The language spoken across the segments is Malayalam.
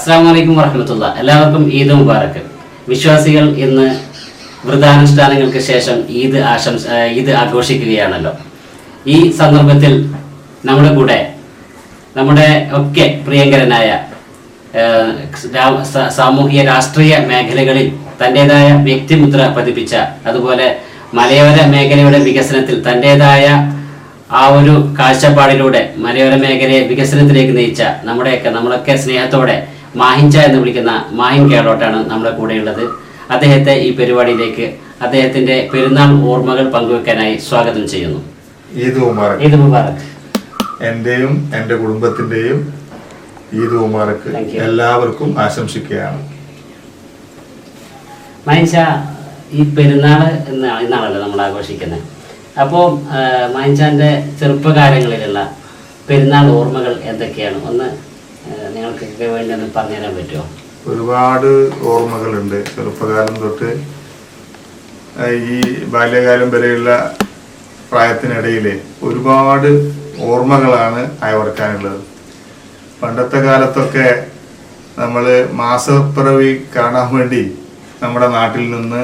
അസ്സാം വലൈക്കും വറഹമത്തുള്ള. എല്ലാവർക്കും ഈദ് മുബാറക്ക് വിശ്വാസികൾ ഇന്ന് വ്രതാനുഷ്ഠാനങ്ങൾക്ക് ശേഷം ഈദ് ആശംസ ഈദ് ആഘോഷിക്കുകയാണല്ലോ. ഈ സന്ദർഭത്തിൽ നമ്മുടെ കൂടെ നമ്മുടെ ഒക്കെ പ്രിയങ്കരനായ സാമൂഹിക രാഷ്ട്രീയ മേഖലകളിൽ തന്റെതായ വ്യക്തിമുദ്ര പതിപ്പിച്ച അതുപോലെ മലയോര മേഖലയുടെ വികസനത്തിൽ തന്റെതായ ആ ഒരു കാഴ്ചപ്പാടിലൂടെ മലയോര മേഖലയെ വികസനത്തിലേക്ക് നയിച്ച നമ്മുടെയൊക്കെ നമ്മളൊക്കെ സ്നേഹത്തോടെ മാഹിഞ്ച എന്ന് വിളിക്കുന്ന മാഹിൻ കേളോട്ടാണ് നമ്മുടെ കൂടെയുള്ളത്. അദ്ദേഹത്തെ ഈ പരിപാടിയിലേക്ക് അദ്ദേഹത്തിന്റെ പെരുന്നാൾ ഓർമ്മകൾ പങ്കുവെക്കാനായി സ്വാഗതം ചെയ്യുന്നു. ഈദ് മുബാറക്. ഈദ് മുബാറക്. എന്റെയും എന്റെ കുടുംബത്തിന്റെയും ഈദ് ഉമാർക്ക് എല്ലാവർക്കും ആശംസിക്കുകയാണ്. മാഹിൻഷ ഈ പെരുന്നാൾ ഇന്നാണല്ലോ നമ്മൾ ആഘോഷിക്കുന്നത്. അപ്പോൾ മാഹിൻഷാന്റെ ചെറുപ്പകാലങ്ങളിലുള്ള പെരുന്നാൾ ഓർമ്മകൾ എന്തൊക്കെയാണ്? ഒന്ന് നിങ്ങൾക്ക് വേണ്ടി ഒന്ന് പറഞ്ഞുതരാൻ പറ്റുമോ? ഒരുപാട് ഓർമ്മകളുണ്ട്. ചെറുപ്പകാലം തൊട്ട് ഈ ബാല്യകാലം വരെയുള്ള പ്രായത്തിനിടയിലെ ഒരുപാട് ഓർമ്മകളാണ് അയവർക്കാനുള്ളത് പണ്ടത്തെ കാലത്തൊക്കെ നമ്മൾ മാസപ്പിറവി കാണാൻ വേണ്ടി നമ്മുടെ നാട്ടിൽ നിന്ന്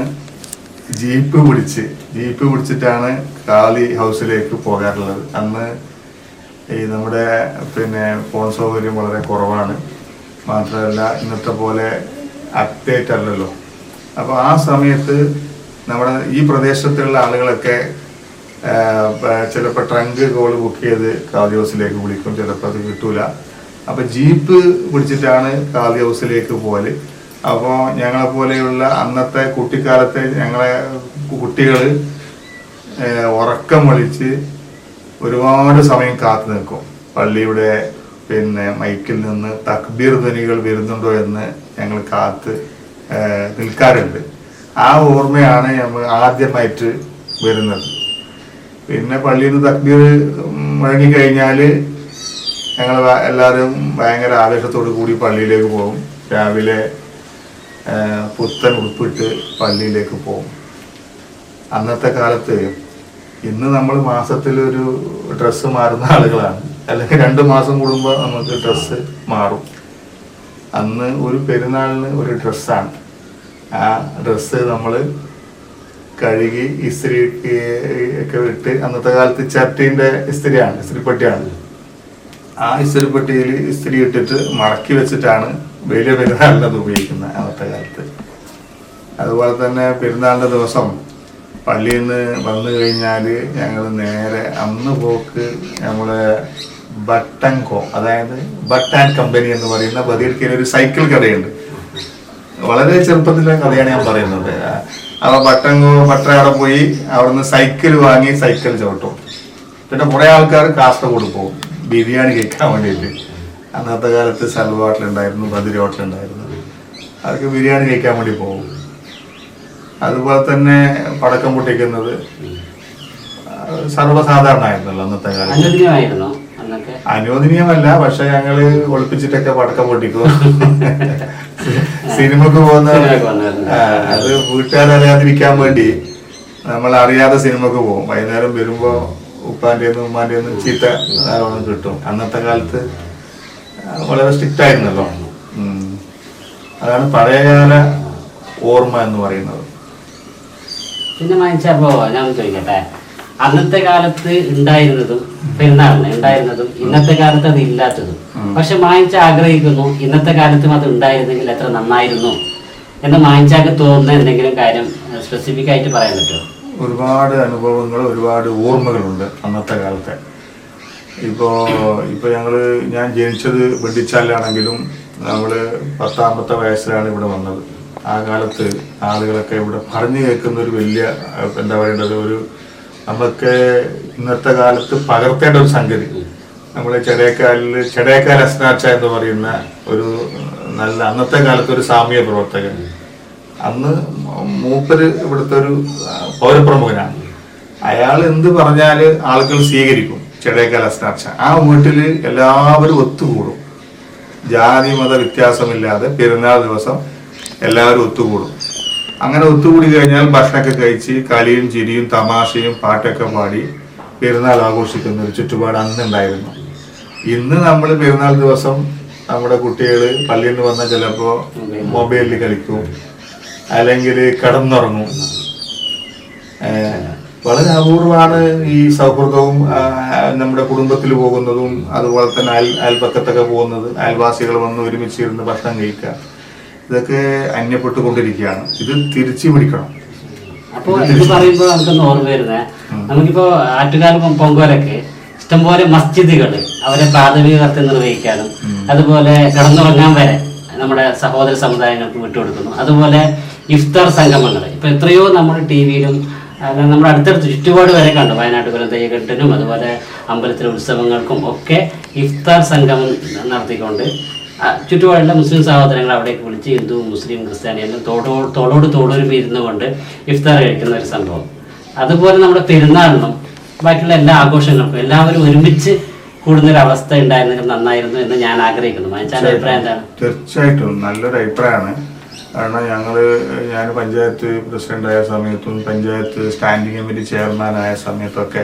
ജീപ്പ് പിടിച്ച് ജീപ്പ് പിടിച്ചിട്ടാണ് കാളി ഹൗസിലേക്ക് പോകാറുള്ളത്. അന്ന് ഈ നമ്മുടെ പിന്നെ ഫോൺ സൗകര്യം വളരെ കുറവാണ്. മാത്രമല്ല ഇന്നത്തെ പോലെ അപ്ഡേറ്റ് അല്ലല്ലോ. അപ്പോൾ ആ സമയത്ത് നമ്മുടെ ഈ പ്രദേശത്തുള്ള ആളുകളൊക്കെ ചിലപ്പോൾ ട്രങ്ക് കോൾ ബുക്ക് ചെയ്ത് കാവി ഹൗസിലേക്ക് വിളിക്കും. ചിലപ്പോൾ അത് കിട്ടൂല. അപ്പൊ ജീപ്പ് പിടിച്ചിട്ടാണ് കാവി ഹൗസിലേക്ക് പോൽ അപ്പോൾ ഞങ്ങളെ പോലെയുള്ള അന്നത്തെ കുട്ടിക്കാലത്തെ ഞങ്ങളെ കുട്ടികൾ ഉറക്കം വിളിച്ച് ഒരുപാട് സമയം കാത്തു നിൽക്കും. പള്ളിയുടെ പിന്നെ മൈക്കിൽ നിന്ന് തക്ബീർ ധ്വനികൾ വരുന്നുണ്ടോ എന്ന് ഞങ്ങൾ കാത്ത് നിൽക്കാറുണ്ട്. ആ ഓർമ്മയാണ് നമ്മൾ ആദ്യമായിട്ട് വരുന്നത്. പിന്നെ പള്ളിയിൽ നിന്ന് തക്ബീർ മുഴങ്ങിക്കഴിഞ്ഞാൽ ഞങ്ങൾ എല്ലാവരും ഭയങ്കര ആവേശത്തോടു കൂടി പള്ളിയിലേക്ക് പോകും. രാവിലെ പുത്തൻ ഉടുപ്പിട്ട് പള്ളിയിലേക്ക് പോകും. അന്നത്തെ കാലത്ത് ഇന്ന് നമ്മൾ മാസത്തിൽ ഒരു ഡ്രസ്സ് മാറുന്ന ആളുകളാണ്. അല്ലെങ്കിൽ രണ്ട് മാസം കൂടുമ്പോൾ നമുക്ക് ഡ്രസ്സ് മാറും. അന്ന് ഒരു പെരുന്നാളിന് ഒരു ഡ്രസ്സാണ് ആ ഡ്രസ്സ് നമ്മൾ കഴുകി ഇസ്ത്രി ഒക്കെ ഇട്ട് അന്നത്തെ കാലത്ത് ചട്ടിന്റെ ഇസ്ത്രിയാണ് ഇസ്ത്രിപ്പെട്ടിയാണ്. ആ ഇസ്തിരിപ്പെട്ടിയിൽ ഇസ്തിരി ഇട്ടിട്ട് മടക്കി വെച്ചിട്ടാണ് വലിയ പെരുന്നാളിനത് ഉപയോഗിക്കുന്നത് അന്നത്തെ കാലത്ത്. അതുപോലെ തന്നെ പെരുന്നാളിന്റെ ദിവസം പള്ളിയിൽ നിന്ന് വന്നു കഴിഞ്ഞാൽ ഞങ്ങൾ നേരെ അന്ന് പോക്ക് നമ്മൾ ബട്ടൻകോ അതായത് ബട്ടാൻ കമ്പനി എന്ന് പറയുന്ന ബദിയർക്കയിൽ ഒരു സൈക്കിൾ കടയുണ്ട്. വളരെ ചെറുപ്പത്തിലെ കഥയാണ് ഞാൻ പറയുന്നത്. അപ്പൊ ബട്ടൻകോ ബട്ടൻ അവിടെ പോയി അവിടുന്ന് സൈക്കിൾ വാങ്ങി സൈക്കിൾ ചവിട്ടും. പിന്നെ കുറെ ആൾക്കാർ കാസർഗോഡ് പോകും. ബിരിയാണി കഴിക്കാൻ വേണ്ടിയിട്ട്. അന്നത്തെ കാലത്ത് സൽവ ഹോട്ടലുണ്ടായിരുന്നു ബദിരി ഹോട്ടലുണ്ടായിരുന്നു. അവർക്ക് ബിരിയാണി കഴിക്കാൻ വേണ്ടി പോകും. അതുപോലെ തന്നെ പടക്കം പൊട്ടിക്കുന്നത് സർവസാധാരണമായിരുന്നല്ലോ അന്നത്തെ കാലത്ത്. അന്നൊക്കെ? അനുവദനീയമല്ല പക്ഷെ ഞങ്ങൾ ഒളിപ്പിച്ചിട്ടൊക്കെ പടക്കം പൊട്ടിക്കും. സിനിമക്ക് പോകുന്ന അത് വീട്ടുകാരറിയാതിരിക്കാൻ വേണ്ടി നമ്മൾ അറിയാതെ സിനിമക്ക് പോകും. വൈകുന്നേരം വരുമ്പോ ഉപ്പാന്റെ ഉമ്മാന്റെ ഒന്നും ചീത്ത ധാരാളം കിട്ടും. അന്നത്തെ കാലത്ത് വളരെ സ്ട്രിക്റ്റ് ആയിരുന്നല്ലോ അതാണ് പഴയകാല ഓർമ്മ എന്ന് പറയുന്നത്. പിന്നെ വാങ്ങിച്ചപ്പോ ഞാൻ ചോദിക്കട്ടെ അന്നത്തെ കാലത്ത് ഉണ്ടായിരുന്നതും പെരുന്നാളിന് ഉണ്ടായിരുന്നതും ഇന്നത്തെ കാലത്ത് അത് ഇല്ലാത്തതും. പക്ഷെ മായിച്ച ആഗ്രഹിക്കുന്നു ഇന്നത്തെ കാലത്തും അത് ഉണ്ടായിരുന്നെങ്കിൽ എത്ര നന്നായിരുന്നു എന്ന് മായിച്ചാക്ക് തോന്നുന്ന എന്തെങ്കിലും കാര്യം സ്പെസിഫിക് ആയിട്ട് പറയാൻ പറ്റുമോ? ഒരുപാട് അനുഭവങ്ങൾ ഒരുപാട് ഓർമ്മകളുണ്ട് അന്നത്തെ കാലത്തെ. ഇപ്പോ ഇപ്പോൾ ഞങ്ങൾ ഞാൻ ജനിച്ചത് വെടിച്ചാലാണെങ്കിലും നമ്മൾ പത്താമത്തെ വയസ്സിലാണ് ഇവിടെ വന്നത്. ആ കാലത്ത് ആളുകളൊക്കെ ഇവിടെ പറഞ്ഞു കേൾക്കുന്ന ഒരു വലിയ എന്താ പറയേണ്ടത് ഒരു നമ്മളൊക്കെ ഇന്നത്തെ കാലത്ത് പകർത്തേണ്ട ഒരു സംഗതി. നമ്മൾ ചെടേക്കാലിൽ ചെടേക്കാൽ അസ്നാച്ച എന്ന് പറയുന്ന ഒരു നല്ല അന്നത്തെ കാലത്ത് ഒരു സാമൂഹ്യ പ്രവർത്തകൻ. അന്ന് മൂപ്പര് ഇവിടുത്തെ ഒരു പൗരപ്രമുഖനാണ്. അയാൾ എന്ത് പറഞ്ഞാൽ ആളുകൾ സ്വീകരിക്കും ചെടേക്കാൽ അസ്നാച്ച. ആ വീട്ടിൽ എല്ലാവരും ഒത്തുകൂടും. ജാതി മത വ്യത്യാസമില്ലാതെ പെരുന്നാൾ ദിവസം എല്ലാവരും ഒത്തുകൂടും. അങ്ങനെ ഒത്തുകൂടി കഴിഞ്ഞാൽ ഭക്ഷണമൊക്കെ കഴിച്ച് കളിയും ചിരിയും തമാശയും പാട്ടൊക്കെ പാടി പെരുന്നാൾ ആഘോഷിക്കുന്ന ഒരു ചുറ്റുപാട് അന്നുണ്ടായിരുന്നു. ഇന്ന് നമ്മൾ പെരുന്നാൾ ദിവസം നമ്മുടെ കുട്ടികൾ പള്ളിയിൽ നിന്ന് വന്നാൽ ചിലപ്പോ മൊബൈലിൽ കളിക്കും. അല്ലെങ്കിൽ കിടന്നുറങ്ങും. വളരെ അപൂർവമാണ് ഈ സൗഹൃദവും നമ്മുടെ കുടുംബത്തിൽ പോകുന്നതും അതുപോലെ തന്നെ അയൽ അയൽപക്കത്തൊക്കെ പോകുന്നത്. അയൽവാസികൾ വന്ന് ഒരുമിച്ചിരുന്ന് ഭക്ഷണം കഴിക്കുക. ഇതൊക്കെ അന്യപ്പെട്ടുകൊണ്ടിരിക്കുകയാണ്. ഇത് തിരിച്ചു പിടിക്കണം. അപ്പൊ ഇത് പറയുമ്പോൾ നമുക്കൊന്ന് ഓർമ്മ വരുന്നത് നമുക്കിപ്പോ ആറ്റുകാൽ പൊങ്കോലൊക്കെ ഇഷ്ടംപോലെ മസ്ജിദുകൾ അവരെ പ്രാഥമിക കർത്തം നിർവഹിക്കാനും അതുപോലെ കിടന്നുറങ്ങാൻ വരെ നമ്മുടെ സഹോദര സമുദായങ്ങൾക്ക് വിട്ടുകൊടുക്കുന്നു. അതുപോലെ ഇഫ്താർ സംഗമങ്ങൾ. ഇപ്പൊ എത്രയോ നമ്മൾ ടി വിയിലും നമ്മുടെ അടുത്തടുത്ത് ചുറ്റുപാട് വരെ കണ്ടു. വയനാട് കുലം തെയ്യക്കെട്ടിനും അതുപോലെ അമ്പലത്തിലെ ഉത്സവങ്ങൾക്കും ഒക്കെ ഇഫ്താർ സംഗമം നടത്തിക്കൊണ്ട് ചുറ്റുപാടുള്ള മുസ്ലിം സഹോദരങ്ങൾ അവിടേക്ക് വിളിച്ച് ഹിന്ദു മുസ്ലിം ക്രിസ്ത്യാനിയെല്ലാം തോടോ തോളോട് തോടൊരു ഇരുന്നു കൊണ്ട് ഇഫ്താർ കഴിക്കുന്ന ഒരു സംഭവം. അതുപോലെ നമ്മുടെ പെരുന്നാളിനും ബാക്കിയുള്ള എല്ലാ ആഘോഷങ്ങൾക്കും എല്ലാവരും ഒരുമിച്ച് കൂടുന്ന ഒരു അവസ്ഥ ഉണ്ടായിരുന്നെങ്കിൽ നന്നായിരുന്നു എന്ന് ഞാൻ ആഗ്രഹിക്കുന്നു. മാനിച്ചാൽ അഭിപ്രായം എന്താണ്? തീർച്ചയായിട്ടും. നല്ലൊരു അഭിപ്രായമാണ്. കാരണം ഞങ്ങൾ ഞാൻ പഞ്ചായത്ത് പ്രസിഡന്റായ സമയത്തും പഞ്ചായത്ത് സ്റ്റാൻഡിംഗ് കമ്മിറ്റി ചെയർമാൻ ആയ സമയത്തൊക്കെ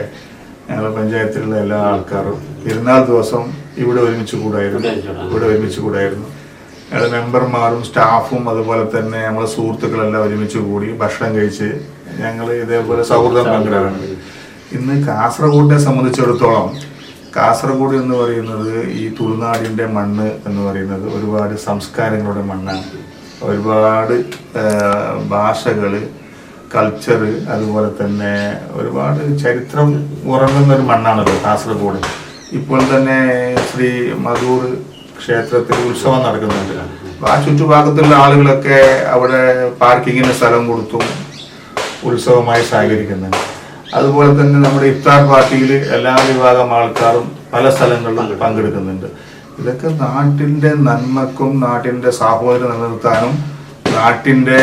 ഞങ്ങൾ പഞ്ചായത്തിലുള്ള എല്ലാ ആൾക്കാരും പെരുന്നാൾ ദിവസം ഇവിടെ ഒരുമിച്ച് കൂടായിരുന്നു. ഇവിടെ ഒരുമിച്ച് കൂടായിരുന്നു. ഞങ്ങളുടെ മെമ്പർമാരും സ്റ്റാഫും അതുപോലെ തന്നെ നമ്മളെ സുഹൃത്തുക്കളെല്ലാം ഒരുമിച്ച് കൂടി ഭക്ഷണം കഴിച്ച് ഞങ്ങൾ ഇതേപോലെ സൗഹൃദം പങ്കിടാറുണ്ട്. ഇന്ന് കാസർഗോഡിനെ സംബന്ധിച്ചിടത്തോളം കാസർഗോഡ് എന്ന് പറയുന്നത് ഈ തുളുനാടിന്റെ മണ്ണ് എന്ന് പറയുന്നത് ഒരുപാട് സംസ്കാരങ്ങളുടെ മണ്ണാണ്. ഒരുപാട് ഭാഷകൾ കൾച്ചർ അതുപോലെ തന്നെ ഒരുപാട് ചരിത്രം ഉറങ്ങുന്ന ഒരു മണ്ണാണല്ലോ കാസർഗോഡ് ഇപ്പോൾ തന്നെ ശ്രീ മധൂർ ക്ഷേത്രത്തിൽ ഉത്സവം നടക്കുന്നുണ്ട്. ആ ചുറ്റുഭാഗത്തുള്ള ആളുകളൊക്കെ അവിടെ പാർക്കിങ്ങിന് സ്ഥലം കൊടുത്തും ഉത്സവമായി സഹകരിക്കുന്നുണ്ട്. അതുപോലെ തന്നെ നമ്മുടെ ഇഫ്താർ പാർട്ടിയിൽ എല്ലാ വിഭാഗം ആൾക്കാരും പല സ്ഥലങ്ങളിലും പങ്കെടുക്കുന്നുണ്ട്. ഇതൊക്കെ നാട്ടിന്റെ നന്മക്കും നാട്ടിന്റെ സാഹോദര്യം നിലനിർത്താനും നാട്ടിന്റെ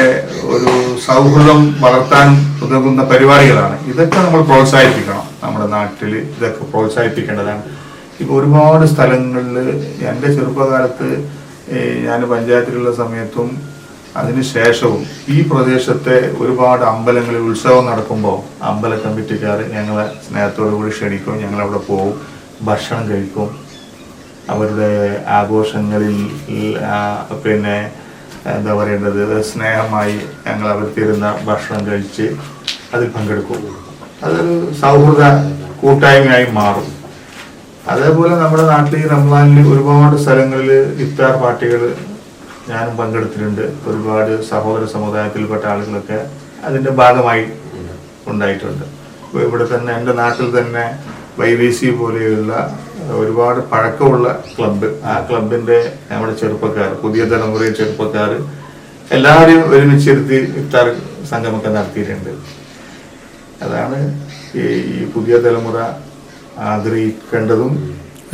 ഒരു സൗഹൃദം വളർത്താൻ ഉതകുന്ന പരിപാടികളാണ്. ഇതൊക്കെ നമ്മൾ പ്രോത്സാഹിപ്പിക്കണം. നമ്മുടെ നാട്ടിൽ ഇതൊക്കെ പ്രോത്സാഹിപ്പിക്കേണ്ടതാണ്. ഇപ്പൊ ഒരുപാട് സ്ഥലങ്ങളിൽ എന്റെ ചെറുപ്പകാലത്ത് ഞാൻ പഞ്ചായത്തിലുള്ള സമയത്തും അതിനുശേഷവും ഈ പ്രദേശത്തെ ഒരുപാട് അമ്പലങ്ങളിൽ ഉത്സവം നടക്കുമ്പോൾ അമ്പല കമ്മിറ്റിക്കാർ ഞങ്ങളെ സ്നേഹത്തോടു കൂടി ക്ഷണിക്കും. ഞങ്ങൾ അവിടെ പോകും ഭക്ഷണം കഴിക്കും. അവരുടെ ആഘോഷങ്ങളിൽ പിന്നെ എന്താ പറയേണ്ടത്? സ്നേഹമായി ഞങ്ങൾ അവർ തരുന്ന ഭക്ഷണം കഴിച്ച് അതിൽ പങ്കെടുക്കും. അതൊരു സൗഹൃദ കൂട്ടായ്മയായി മാറും. അതേപോലെ നമ്മുടെ നാട്ടിൽ ഈ റംസാനിൽ ഒരുപാട് സ്ഥലങ്ങളിൽ ഇഫ്താർ പാർട്ടികൾ ഞാനും പങ്കെടുത്തിട്ടുണ്ട്. ഒരുപാട് സഹോദര സമുദായത്തിൽപ്പെട്ട ആളുകളൊക്കെ അതിന്റെ ഭാഗമായി ഉണ്ടായിട്ടുണ്ട്. ഇവിടെ തന്നെ എന്റെ നാട്ടിൽ തന്നെ വൈ വി സി പോലെയുള്ള ഒരുപാട് പഴക്കമുള്ള ക്ലബ്ബ്. ആ ക്ലബിന്റെ നമ്മുടെ ചെറുപ്പക്കാർ പുതിയ തലമുറയിൽ ചെറുപ്പക്കാർ എല്ലാവരെയും ഒരുമിച്ചിരുത്തി ഇഫ്താർ സംഗമൊക്കെ നടത്തിയിട്ടുണ്ട്. അതാണ് ഈ പുതിയ തലമുറ ആഗ്രഹിക്കേണ്ടതും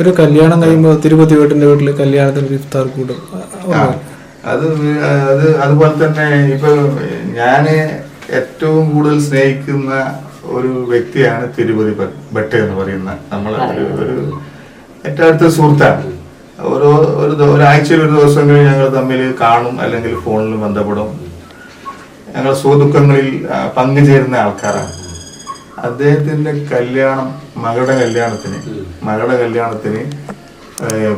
ഒരു കല്യാണം കഴിയുമ്പോൾ തിരുപ്പതി വീട്ടിന്റെ വീട്ടിൽ കല്യാണത്തിന് ഒരു ഇഫ്താർ കൂടും. അത് അത് അതുപോലെ തന്നെ ഇപ്പൊ ഞാൻ ഏറ്റവും കൂടുതൽ സ്നേഹിക്കുന്ന ഒരു വ്യക്തിയാണ് തിരുപതി ഭട്ട് എന്ന് പറയുന്ന നമ്മളെ ഒരു ഏറ്റവും അടുത്ത സുഹൃത്താണ് ഓരോ ഒരു ഒരാഴ്ചയിൽ ഒരു ദിവസങ്ങളിൽ ഞങ്ങൾ തമ്മിൽ കാണും അല്ലെങ്കിൽ ഫോണിൽ ബന്ധപ്പെടും. ഞങ്ങൾ സുഖദുഃഖങ്ങളിൽ പങ്കുചേരുന്ന ആൾക്കാരാണ്. അദ്ദേഹത്തിന്റെ കല്യാണം മകളുടെ കല്യാണത്തിന് മകളുടെ കല്യാണത്തിന്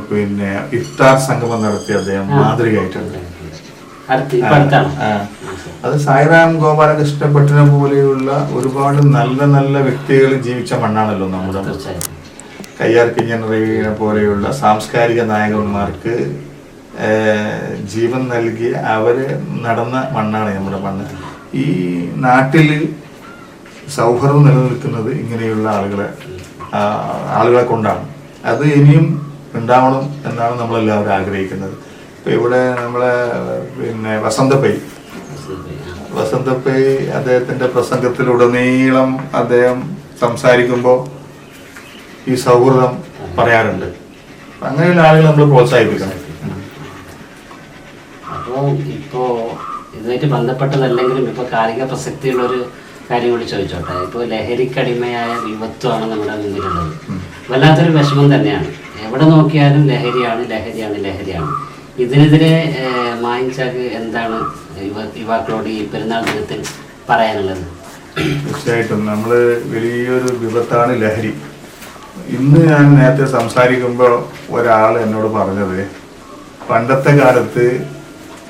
പിന്നെ ഇഫ്താർ സംഗമം നടത്തി അദ്ദേഹം മാതൃകയായിട്ടുണ്ട്. അത് സായിറാം ഗോപാലകൃഷ്ണ ഭട്ടിനെ പോലെയുള്ള ഒരുപാട് നല്ല നല്ല വ്യക്തികൾ ജീവിച്ച മണ്ണാണല്ലോ നമ്മുടെ കയ്യാർ കിഞ്ഞൻ റവീനെ പോലെയുള്ള സാംസ്കാരിക നായകന്മാർക്ക് ജീവൻ നൽകിയ അവർ നടന്ന മണ്ണാണ് നമ്മുടെ മണ്ണ്. ഈ നാട്ടിൽ സൗഹൃദം നിലനിൽക്കുന്നത് ഇങ്ങനെയുള്ള ആളുകളെ ആളുകളെ കൊണ്ടാണ്. അത് ഇനിയും ഉണ്ടാവണം എന്നാണ് നമ്മളെല്ലാവരും ആഗ്രഹിക്കുന്നത്. ഇപ്പൊ ഇവിടെ നമ്മളെ പിന്നെ വസന്തപ്പൈ. വസന്തപ്പൈ അദ്ദേഹത്തിന്റെ പ്രസംഗത്തിലുടനീളം അദ്ദേഹം സംസാരിക്കുമ്പോൾ ഈ സൗഹൃദം പറയാറുണ്ട്. അപ്പൊ അങ്ങനെയുള്ള ആളുകൾ നമ്മൾ പ്രോത്സാഹിപ്പിക്കണം. അപ്പോൾ ഇപ്പോ ഇതുമായിട്ട് ബന്ധപ്പെട്ടതല്ലെങ്കിലും ഇപ്പൊ കാലിക പ്രസക്തിയുള്ള ഒരു കാര്യം കൂടി ചോദിച്ചോട്ടെ. ഇപ്പോൾ ലഹരിക്കടിമയായ യുവത്വമാണ് നമ്മുടെ മുന്നിലുള്ളത്. വല്ലാത്തൊരു വിഷമം തന്നെയാണ്. എവിടെ നോക്കിയാലും ലഹരിയാണ് ലഹരിയാണ് ലഹരിയാണ്. ഇതിനെതിരെ മായിൻചാക്ക് എന്താണ് യുവ യുവാക്കളോട് ഈ പെരുന്നാൾ ദിനത്തിൽ പറയാനുള്ളത്? തീർച്ചയായിട്ടും. നമ്മൾ വലിയൊരു വിപത്താണ് ലഹരി. ഇന്ന് ഞാൻ നേരത്തെ സംസാരിക്കുമ്പോൾ ഒരാൾ എന്നോട് പറഞ്ഞത് പണ്ടത്തെ കാലത്ത്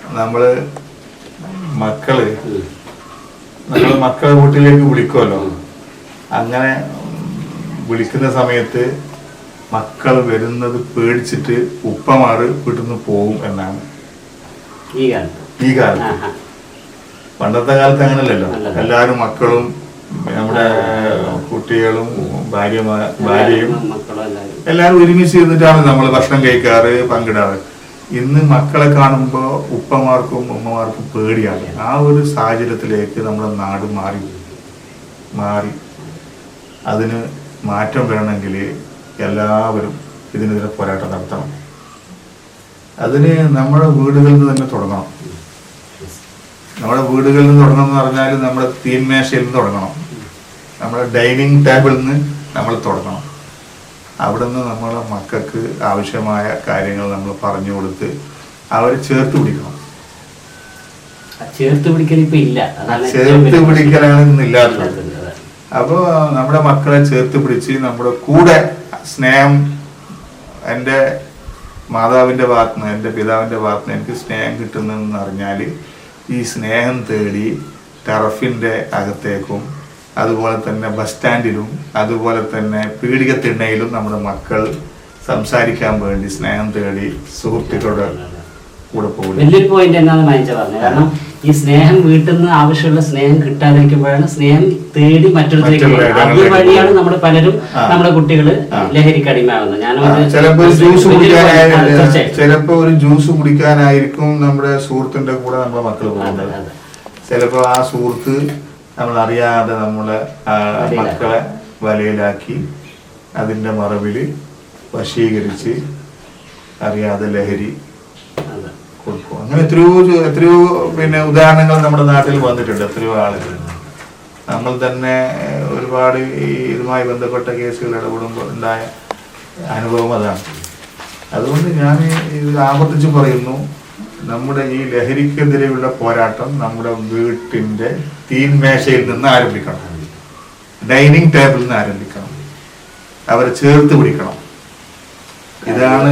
നമ്മൾ മക്കൾ. നമ്മൾ മക്കളെ വീട്ടിലേക്ക് വിളിക്കുമല്ലോ. അങ്ങനെ വിളിക്കുന്ന സമയത്ത് മക്കൾ വരുന്നത് പേടിച്ചിട്ട് ഉപ്പമാർ വീട്ടിൽ നിന്ന് പോവും എന്നാണ്. ഈ കാലത്ത്. ഈ കാലത്ത്. പണ്ടത്തെ കാലത്ത് അങ്ങനല്ലല്ലോ. എല്ലാരും മക്കളും നമ്മുടെ കുട്ടികളും ഭാര്യമാ ഭാര്യയും എല്ലാവരും. ഒരുമിച്ച് ഇരുന്നിട്ടാണ് നമ്മൾ ഭക്ഷണം കഴിക്കാറ് പങ്കിടാറ്. ഇന്ന് മക്കളെ കാണുമ്പോൾ ഉപ്പമാർക്കും ഉമ്മമാർക്കും പേടിയാണ്. ആ ഒരു സാഹചര്യത്തിലേക്ക് നമ്മുടെ നാട് മാറി. മാറി. അതിന് മാറ്റം വരണമെങ്കിൽ എല്ലാവരും ഇതിനെതിരെ പോരാട്ടം നടത്തണം. അതിന് നമ്മുടെ വീടുകളിൽ നിന്ന് തന്നെ തുടങ്ങണം. നമ്മുടെ വീടുകളിൽ നിന്ന് തുടങ്ങണം എന്ന് പറഞ്ഞാൽ നമ്മുടെ തീന്മേശയിൽ നിന്ന് തുടങ്ങണം. നമ്മുടെ ഡൈനിങ് ടേബിളിൽ നിന്ന് നമ്മൾ തുടങ്ങണം. അവിടെ നിന്ന് നമ്മളെ മക്കൾക്ക് ആവശ്യമായ കാര്യങ്ങൾ നമ്മൾ പറഞ്ഞു കൊടുത്ത് അവരെ ചേർത്ത് പിടിക്കണം. ചേർത്ത് പിടിക്കൽ ഇപ്പൊ ഇല്ല. ചേർത്ത് പിടിക്കലാണ് ഇന്നില്ലാത്തത്. അപ്പോൾ നമ്മുടെ മക്കളെ ചേർത്ത് പിടിച്ച് നമ്മുടെ കൂടെ സ്നേഹം എന്റെ മാതാവിന്റെ ഭാഗത്ത് നിന്ന് എന്റെ പിതാവിന്റെ ഭാഗത്ത് നിന്ന് എനിക്ക് സ്നേഹം കിട്ടുന്നതെന്ന് അറിഞ്ഞാൽ ഈ സ്നേഹം തേടി ടറഫിന്റെ അകത്തേക്കും അതുപോലെ തന്നെ ബസ് സ്റ്റാൻഡിലും അതുപോലെ തന്നെ പീഡിക തിണ്ണയിലും നമ്മുടെ മക്കൾ സംസാരിക്കാൻ വേണ്ടി സ്നേഹം തേടി സുഹൃത്തുക്കളുടെ കൂടെ പോകും വലിയൊരു പോയിന്റ് എന്നാണ് മാനിച്ച പറഞ്ഞത്. കാരണം ഈ സ്നേഹം വീട്ടിൽ നിന്ന് ആവശ്യമുള്ള സ്നേഹം കിട്ടാതിരിക്കുമ്പോഴാണ് സ്നേഹം തേടി മറ്റൊരുത്തേക്ക് വഴിയാണ് നമ്മൾ പലരും നമ്മുടെ കുട്ടികൾ. ലഹരിക്ക് അടിമയാവുന്നത് ഞാനും ഒരു- ചിലപ്പോ ഒരു ജ്യൂസ് കുടിക്കാനായിരിക്കും നമ്മുടെ സുഹൃത്തിന്റെ കൂടെ നമ്മുടെ മക്കൾ പോകുന്നത്. ചിലപ്പോ ആ സുഹൃത്ത് നമ്മൾ അറിയാതെ നമ്മളെ മക്കളെ വലയിലാക്കി അതിന്റെ മറവിൽ വശീകരിച്ച് അറിയാതെ ലഹരി. കൊടുക്കും. അങ്ങനെ എത്രയോ എത്രയോ പിന്നെ ഉദാഹരണങ്ങൾ നമ്മുടെ നാട്ടിൽ വന്നിട്ടുണ്ട്. എത്രയോ ആളുകൾ. നമ്മൾ തന്നെ ഒരുപാട് ഈ ഇതുമായി ബന്ധപ്പെട്ട കേസുകൾ ഇടപെടുമ്പോൾ ഉണ്ടായ അനുഭവം അതാണ്. അതുകൊണ്ട് ഞാൻ ഇത് ആവർത്തിച്ച് പറയുന്നു. നമ്മുടെ ഈ ലഹരിക്കെതിരെയുള്ള പോരാട്ടം നമ്മുടെ വീട്ടിന്റെ തീൻമേശയിൽ നിന്ന് ആരംഭിക്കണം. ഡൈനിങ് ടേബിളിൽ നിന്ന് ആരംഭിക്കണം. അവരെ ചേർത്ത് പിടിക്കണം. ഇതാണ്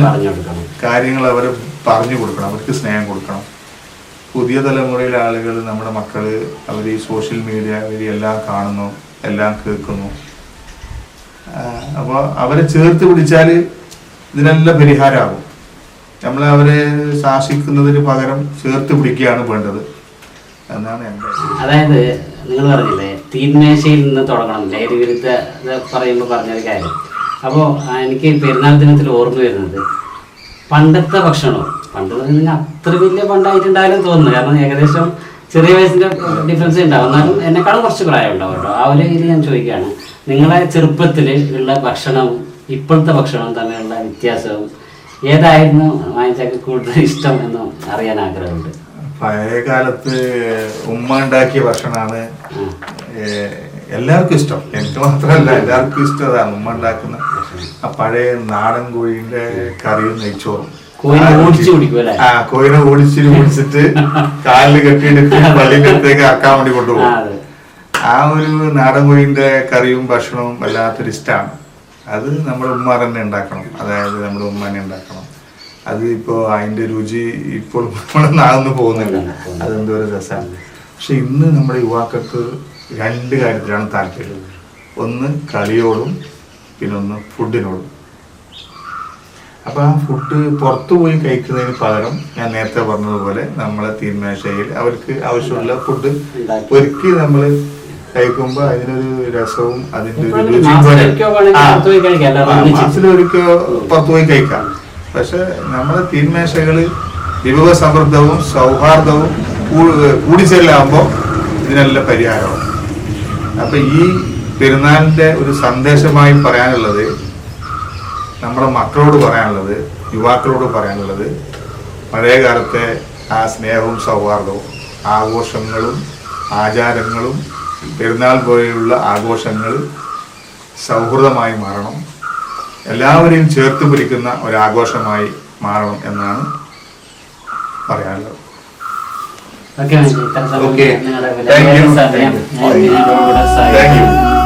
കാര്യങ്ങൾ അവർ പറഞ്ഞു കൊടുക്കണം. അവർക്ക് സ്നേഹം കൊടുക്കണം. പുതിയ തലമുറയിലെ ആളുകൾ നമ്മുടെ മക്കൾ അവർ ഈ സോഷ്യൽ മീഡിയ ഇവർ എല്ലാം കാണുന്നു എല്ലാം കേൾക്കുന്നു. അപ്പോൾ അവരെ ചേർത്ത് പിടിച്ചാൽ ഇതിനെല്ലാം പരിഹാരമാകും. നമ്മൾ അവരെ ശാസിക്കുന്നതിന് പകരം ചേർത്ത് പിടിക്കുകയാണ് വേണ്ടത്. എന്നാണ് അതായത് നിങ്ങൾ പറഞ്ഞില്ലേ തീന്മേശയിൽ നിന്ന് തുടങ്ങണം. ലഹരി വിരുദ്ധ പറയുമ്പോൾ പറഞ്ഞൊരു കാര്യം. അപ്പോൾ എനിക്ക് പെരുന്നാൾ ദിനത്തിൽ ഓർമ്മ വരുന്നത് പണ്ടത്തെ ഭക്ഷണവും പണ്ട് പറഞ്ഞാൽ അത്ര വലിയ പണ്ടായിട്ടുണ്ടായാലും തോന്നുന്നു. കാരണം ഏകദേശം ചെറിയ വയസ്സിന്റെ ഡിഫറൻസ് ഉണ്ടാവും. എന്നാലും എന്നെക്കാളും കുറച്ച് പ്രായം ഉണ്ടാവും ആ ഒരു രീതിയിൽ ഞാൻ ചോദിക്കുകയാണ്. നിങ്ങളെ ചെറുപ്പത്തിൽ ഉള്ള ഭക്ഷണവും ഇപ്പോഴത്തെ ഭക്ഷണവും തമ്മിലുള്ള വ്യത്യാസവും ഏതായിരുന്നു വാങ്ങിച്ചാൽ കൂടുതൽ ഇഷ്ടം എന്നും അറിയാൻ ആഗ്രഹമുണ്ട്? പഴയ കാലത്ത് ഉമ്മ ഉണ്ടാക്കിയ ഭക്ഷണമാണ് എല്ലാവർക്കും ഇഷ്ടം. എനിക്ക് മാത്രമല്ല എല്ലാവർക്കും ഇഷ്ടം അതാണ് ഉമ്മ ഉണ്ടാക്കുന്ന ആ പഴയ നാടൻ കോഴിന്റെ കറിയും നെയ്ച്ചോറും. ആ കോഴിനെ ഓടിച്ചിട്ട് കുടിച്ചിട്ട് കാലിൽ കെട്ടിയിട്ട് പള്ളിന്റെ അടുത്തേക്ക് ആക്കാൻ വേണ്ടി കൊണ്ടുപോകും. ആ ഒരു നാടൻ കോഴിന്റെ കറിയും ഭക്ഷണവും വല്ലാത്തൊരു ഇഷ്ടമാണ് അത് നമ്മൾ ഉമ്മ തന്നെ ഉണ്ടാക്കണം. അതായത് നമ്മുടെ തന്നെ ഉണ്ടാക്കണം. അത് ഇപ്പോൾ അതിന്റെ രുചി ഇപ്പോൾ നമ്മുടെ നാളൊന്നും പോകുന്നില്ല. അതെന്തോ ഒരു രസമാണ്. പക്ഷെ ഇന്ന് നമ്മുടെ യുവാക്കൾക്ക് രണ്ട് കാര്യത്തിലാണ് താല്പര്യം. ഒന്ന് കളിയോടും പിന്നെ ഒന്ന് ഫുഡിനോടും. അപ്പൊ ആ ഫുഡ് പുറത്തു പോയി കഴിക്കുന്നതിന് പകരം ഞാൻ നേരത്തെ പറഞ്ഞതുപോലെ നമ്മളെ തീന്മേശയിൽ അവർക്ക് ആവശ്യമുള്ള ഫുഡ്. ഒരുക്കി നമ്മൾ കഴിക്കുമ്പോൾ അതിനൊരു രസവും അതിന്റെ ഒരു രുചിയും പോലെ. ആ, പുറത്ത് പോയി കഴിക്കാം, പക്ഷെ നമ്മുടെ തീന്മേശകൾ വിഭവ സമൃദ്ധവും സൗഹാർദ്ദവും കൂടി കൂടിച്ചെല്ലാകുമ്പോൾ ഇതിനെല്ലാം പരിഹാരമാണ് അപ്പൊ ഈ പെരുന്നാളിന്റെ ഒരു സന്ദേശമായി പറയാനുള്ളത് നമ്മുടെ മക്കളോട് പറയാനുള്ളത് യുവാക്കളോട് പറയാനുള്ളത് പഴയകാലത്തെ ആ സ്നേഹവും സൗഹാർദ്ദവും ആഘോഷങ്ങളും ആചാരങ്ങളും പെരുന്നാൾ പോലെയുള്ള ആഘോഷങ്ങൾ സൗഹൃദമായി മാറണം. എല്ലാവരെയും ചേർത്ത് പിടിക്കുന്ന ഒരാഘോഷമായി മാറണം എന്നാണ് പറയാനുള്ളത്. Okay. Thank you. Thank Okay.